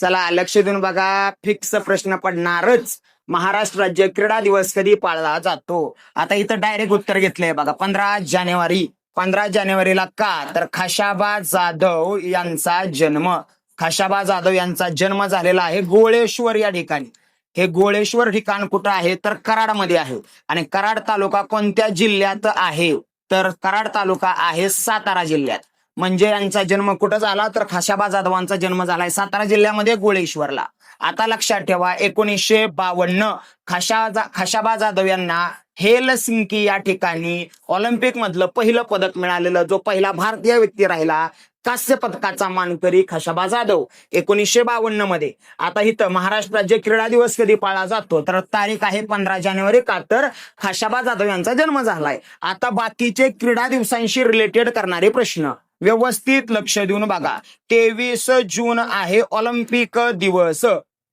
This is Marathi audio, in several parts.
चला लक्ष देऊन बघा फिक्स प्रश्न पडणारच. महाराष्ट्र राज्य क्रीडा दिवस कधी पाळला जातो? आता इथं डायरेक्ट उत्तर घेतलंय बघा पंधरा जानेवारी. पंधरा जानेवारीला का? तर खाशाबा जाधव यांचा जन्म. खाशाबा जाधव यांचा जन्म झालेला आहे गोळेश्वर या ठिकाणी. हे गोळेश्वर ठिकाण कुठं आहे? तर कराडमध्ये आहे. आणि कराड तालुका कोणत्या जिल्ह्यात आहे? तर कराड तालुका आहे सातारा जिल्ह्यात. म्हणजे यांचा जन्म कुठं झाला? तर खाशाबा जाधवांचा जन्म झालाय सातारा जिल्ह्यामध्ये गोळेश्वरला. आता लक्षात ठेवा एकोणीसशे बावन्न खाशा खाशाबा जाधव यांना हेलसिंकी या ठिकाणी ऑलिम्पिक मधलं पहिलं पदक मिळालेलं. जो पहिला भारतीय व्यक्ती राहिला कांस्य पदकाचा मानकरी खाशाबा जाधव. एकोणीसशे बावन्नमध्ये. आता इथं महाराष्ट्र राज्य क्रीडा दिवस कधी पाळला जातो? तर तारीख आहे पंधरा जानेवारी का? तर खाशाबा जाधव यांचा जन्म झालाय. आता बाकीचे क्रीडा दिवसांशी रिलेटेड करणारे प्रश्न. व्यवस्थित लक्ष देऊन बघा. तेवीस जून आहे ऑलिम्पिक दिवस.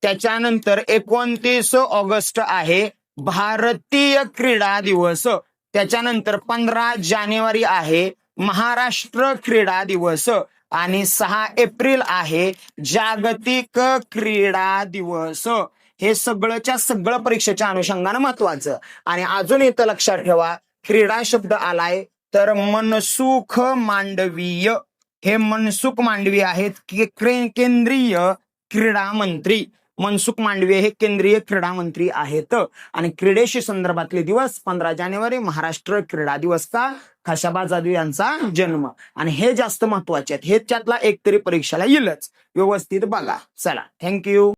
त्याच्यानंतर एकोणतीस ऑगस्ट आहे भारतीय क्रीडा दिवस. त्याच्यानंतर पंधरा जानेवारी आहे महाराष्ट्र क्रीडा दिवस. आणि सहा एप्रिल आहे जागतिक क्रीडा दिवस. हे सगळंच्या सगळं परीक्षेच्या अनुषंगानं महत्वाचं. आणि अजून इथं लक्षात ठेवा क्रीडा शब्द आलाय तर मनसुख मांडवीय. हे मनसुख मांडवी आहेत केंद्रीय क्रीडा मंत्री. मनसुख मांडवी हे केंद्रीय क्रीडा मंत्री आहेत. आणि क्रीडेशी संदर्भातले दिवस पंधरा जानेवारी महाराष्ट्र क्रीडा दिवसचा खशाबा खाशाबा जाधव यांचा जन्म. आणि हे जास्त महत्त्वाचे आहेत. हे त्यातला एक तरी परीक्षेला येईलच. व्यवस्थित बघा. चला. थँक्यू